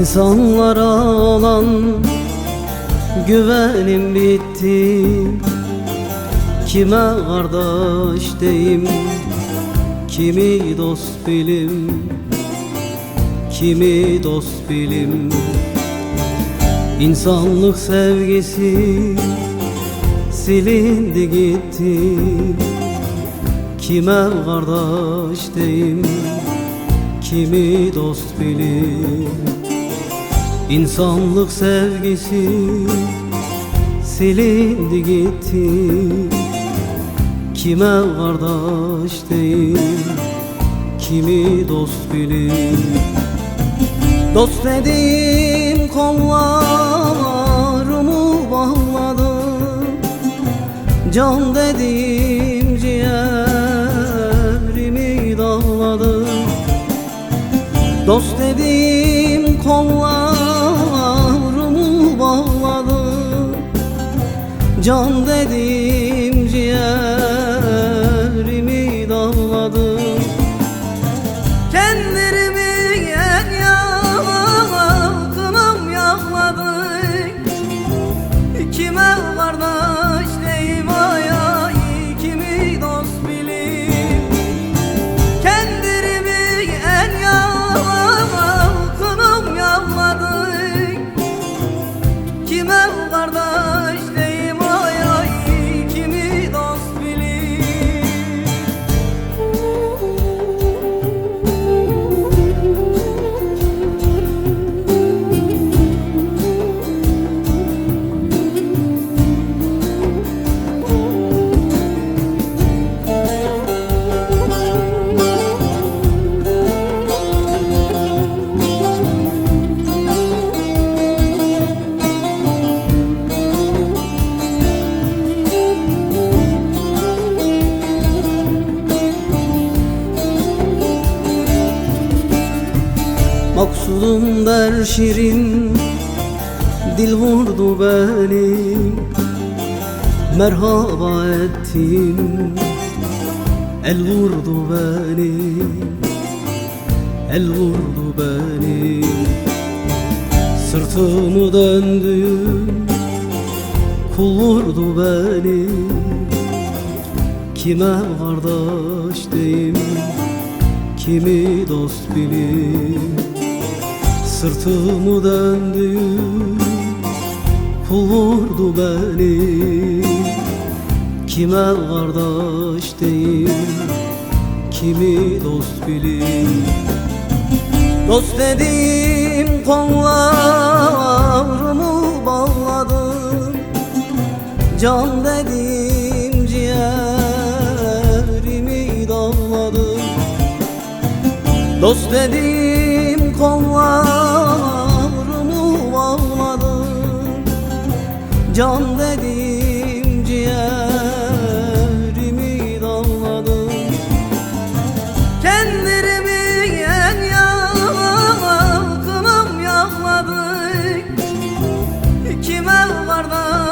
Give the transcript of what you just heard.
İnsanlara olan güvenim bitti. Kime kardeş deyim Kimi dost bilim? Kimi dost bilim? İnsanlık sevgisi Silindi gitti. Kime kardeş deyim Kimi dost bilim İnsanlık sevgisi silindi gitti. Kime kardeş değil, kimi dost bilir Dost dediğim kollarımı bağladı. Can dediğim ciğerimi dağladı. Dost dediğim Can dediğim ciğerimi Maksudum der şirin Dil vurdu beni Merhaba ettim El vurdu beni El vurdu beni. Sırtımı döndüm Kul vurdu beni. Kime kardeş deyim Kimi dost bilim Sırtımı döndüm Kul beni. Kime kardeş deyim Kimi dost bilim Dost dediğim kollarımı bağladım. Can dediğim ciğerimi dağladım. Dost dediğim kollarımı Can dediğim ciğerimi dağladım Kendirimi en yakınım yakladı Kime kardeş